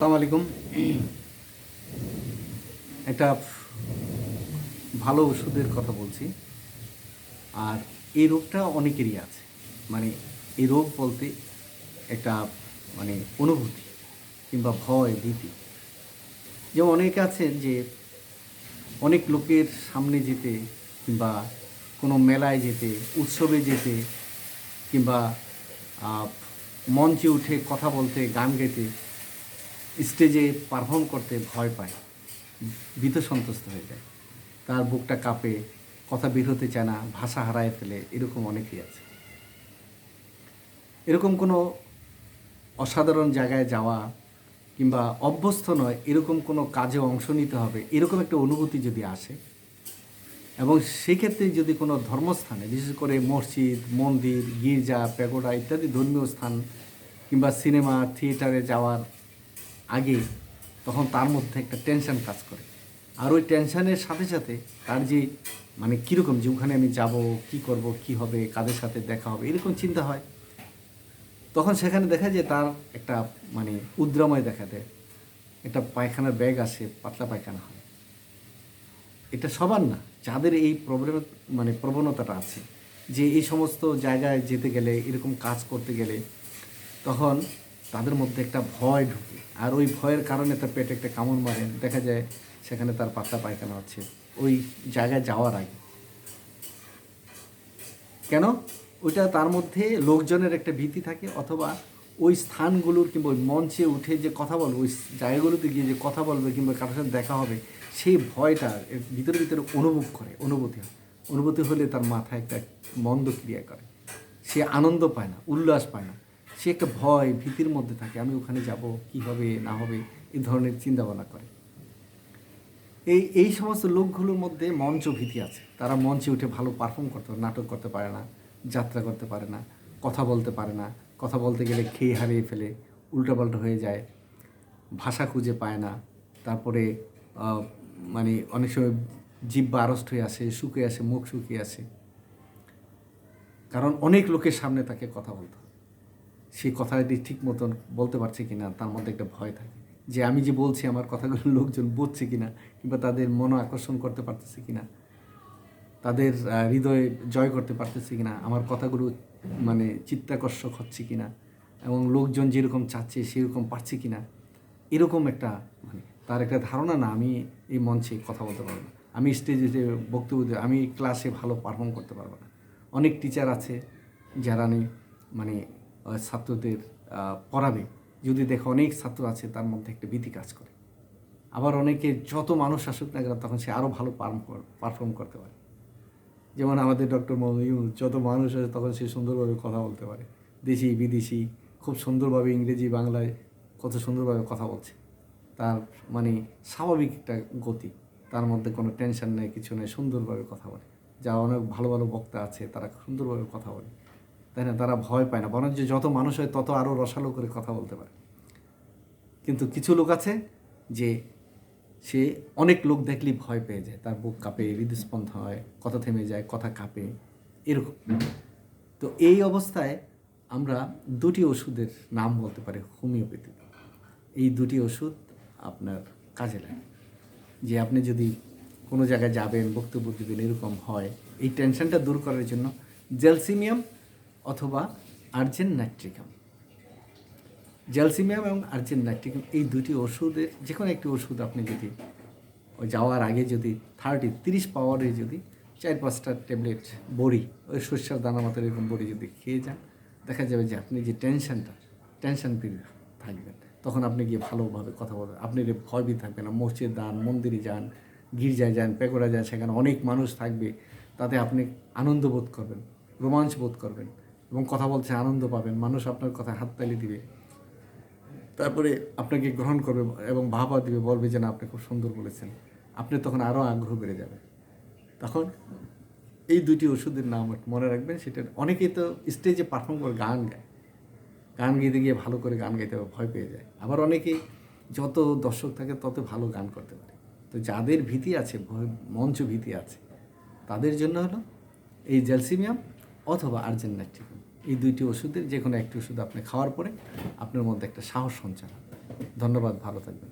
আসসালামু আলাইকুম। একটা ভালো ওষুধের কথা বলছি। আর এই রোগটা অনেকেরই আছে। মানে এই রোগ বলতে একটা মানে অনুভূতি কিংবা ভয়, ভীতি। যেমন অনেকে আছেন যে অনেক লোকের সামনে যেতে কিংবা কোনো মেলায় যেতে, উৎসবে যেতে কিংবা মঞ্চে উঠে কথা বলতে, গান গাইতে স্টেজে পারফর্ম করতে ভয় পায়, ভীত সন্তুষ্ট হয়ে যায়। তার বুকটা কাঁপে, কথা বের হতে চায় না, ভাষা হারায় ফেলে, এরকম অনেকেই আছে। এরকম কোনো অসাধারণ জায়গায় যাওয়া কিংবা অভ্যস্ত নয়, এরকম কোনো কাজে অংশ নিতে হবে, এরকম একটা অনুভূতি যদি আসে, এবং সেক্ষেত্রে যদি কোনো ধর্মস্থানে, বিশেষ করে মসজিদ, মন্দির, গির্জা, প্যাগোডা ইত্যাদি ধর্মীয় স্থান কিংবা সিনেমা, থিয়েটারে যাওয়ার আগে তখন তার মধ্যে একটা টেনশন কাজ করে। আর ওই টেনশনের সাথে সাথে তার যে মানে কীরকম যে ওখানে আমি যাব, কি করব, কি হবে, কাদের সাথে দেখা হবে, এরকম চিন্তা হয়। তখন সেখানে দেখা যায় তার একটা মানে উদ্রাময় দেখা দেয়। একটা পায়খানার ব্যাগ আসে, পাতলা পায়খানা হয়। এটা সবার না, যাদের এই প্রবলেম মানে প্রবণতাটা আছে। যে এই সমস্ত জায়গায় যেতে গেলে, এরকম কাজ করতে গেলে, তখন তাদের মধ্যে একটা ভয় ঢুকে। আর ওই ভয়ের কারণে তার পেটে একটা কামড় মারে। দেখা যায় সেখানে তার পাতলা পায়খানা হচ্ছে। ওই জায়গায় যাওয়ার আগে। কেন? ওইটা তার মধ্যে লোকজনের একটা ভীতি থাকে অথবা ওই স্থানগুলোর কিংবা ওই মঞ্চে উঠে যে কথা বলবে ওই জায়গাগুলোতে গিয়ে যে কথা বলবে কিংবা কারোর সাথে দেখা হবে, সেই ভয়টা ভিতরে ভিতরে অনুভব করে, অনুভূতি হয়। অনুভূতি হলে তার মাথায় একটা মন্দ ক্রিয়া করে। সে আনন্দ পায় না, উল্লাস পায় না। সে একটা ভয় ভীতির মধ্যে থাকে, আমি ওখানে যাব, কি হবে, না হবে, এই ধরনের চিন্তা ভাবনা করে। এই এই সমস্ত লোকগুলোর মধ্যে মঞ্চ ভীতি আছে। তারা মঞ্চে উঠে ভালো পারফর্ম করতে পারে, নাটক করতে পারে না, যাত্রা করতে পারে না, কথা বলতে পারে না, কথা বলতে গেলে খেয়ে হারিয়ে ফেলে, উল্টাপাল্টা হয়ে যায়, ভাষা খুঁজে পায় না, তারপরে মানে অনেক সময় জিব্বা আড়ষ্ট হয়ে আসে শুকিয়ে আসে, মুখ শুকিয়ে আসে। কারণ অনেক লোকের সামনে তাকে কথা বলতে সেই কথাটি ঠিক মতন বলতে পারছে কি না তার মধ্যে একটা ভয় থাকে। যে আমি যে বলছি, আমার কথাগুলো লোকজন বুঝছে কি না কিংবা তাদের মন আকর্ষণ করতে পারতেছে কি না তাদের হৃদয়ে জয় করতে পারতেছে কি না আমার কথাগুলো মানে চিত্তাকর্ষক হচ্ছে কিনা, এবং লোকজন যেরকম চাচ্ছে, সেরকম পারছে কি না এরকম একটা মানে তার একটা ধারণা না, আমি এই মঞ্চে কথা বলতে পারব না। আমি স্টেজে বক্তব্য আমি ক্লাসে ভালো পারফর্ম করতে পারব না। অনেক টিচার আছে, যারা মানে ছাত্রদের পড়াবে। যদি দেখো অনেক ছাত্র আছে, তার মধ্যে একটা ভীতি কাজ করে। আবার অনেকে যত মানুষ আসুক না কেন, তখন সে আরও ভালো পারফর্ম করতে পারে। যেমন আমাদের ডক্টর ইউনুস, যত মানুষ আছে তখন সে সুন্দরভাবে কথা বলতে পারে। দেশি, বিদেশি, খুব সুন্দরভাবে ইংরেজি, বাংলায় কত সুন্দরভাবে কথা বলছে। তার মানে স্বাভাবিক একটা গতি। তার মধ্যে কোনো টেনশন নেই, কিছু নেই, সুন্দরভাবে কথা বলে। যা অনেক ভালো ভালো বক্তা আছে, তারা সুন্দরভাবে কথা বলে। তাই না তারা ভয় পায় না, বরঞ্চ যত মানুষ হয় তত আরও রসালো করে কথা বলতে পারে। কিন্তু কিছু লোক আছে যে সে অনেক লোক দেখলেই ভয় পেয়ে যায়, তার বুক কাঁপে, হৃদস্পন্দ হয়, কথা থেমে যায়, কথা কাঁপে, এরকম। তো এই অবস্থায় আমরা দুটি ওষুধের নাম বলতে পারি, হোমিওপ্যাথি। এই দুটি ওষুধ আপনার কাজে লাগে। যে আপনি যদি কোনো জায়গায় যাবেন, বক্তব্য দেবেন, এরকম হয়, এই টেনশনটা দূর করার জন্য জেলসিমিয়াম অথবা আর্জেন নাইট্রিকাম। জ্যালসিমিয়াম এবং আর্জেন নাইট্রিকাম এই দুটি ওষুধের যে কোনো একটি ওষুধ আপনি যদি যাওয়ার আগে যদি থার্টি তিরিশ পাওয়ারে যদি চার পাঁচটা ট্যাবলেট বড়ি, ওই শস্যের দানা মতো এরকম বড়ি যদি খেয়ে যান, দেখা যাবে যে আপনি যে টেনশনটা টেনশন ফ্রি থাকবেন। তখন আপনি গিয়ে ভালোভাবে কথা বলবেন। আপনি ভয়ভীত থাকবেন না। মসজিদ যান, মন্দিরে যান, গির্জায় যান পেকোড়া যান, সেখানে অনেক মানুষ থাকবে। তাতে আপনি আনন্দ বোধ করবেন, রোমাঞ্চ বোধ করবেন। এবং কথা বলছে আনন্দ পাবেন, মানুষ আপনার কথা হাততালি দিবে। তারপরে আপনাকে গ্রহণ করবে এবং ভাবা দিবে, বলবে যে, না, আপনি খুব সুন্দর বলেছেন। আপনি তখন আরও আগ্রহ বেড়ে যাবে। তখন এই দুটি ওষুধের নাম মনে রাখবেন, সেটা অনেকেই তো স্টেজে পারফর্ম করে গান গায়। গান গাইতে গিয়ে ভালো করে গান গাইতে ভয় পেয়ে যায়। আবার অনেকেই যত দর্শক থাকে তত ভালো গান করতে পারে। তো যাদের ভীতি আছে, ভয় মঞ্চ ভীতি আছে, তাদের জন্য হলো এই জ্যালসিমিয়াম অথবা আর্জেন নাইট্রিকাম এই দুইটি ওষুধের যে কোনো একটি ওষুধ আপনি খাওয়ার পরে আপনার মধ্যে একটা সাহস সঞ্চার হবে ধন্যবাদ, ভালো থাকবেন।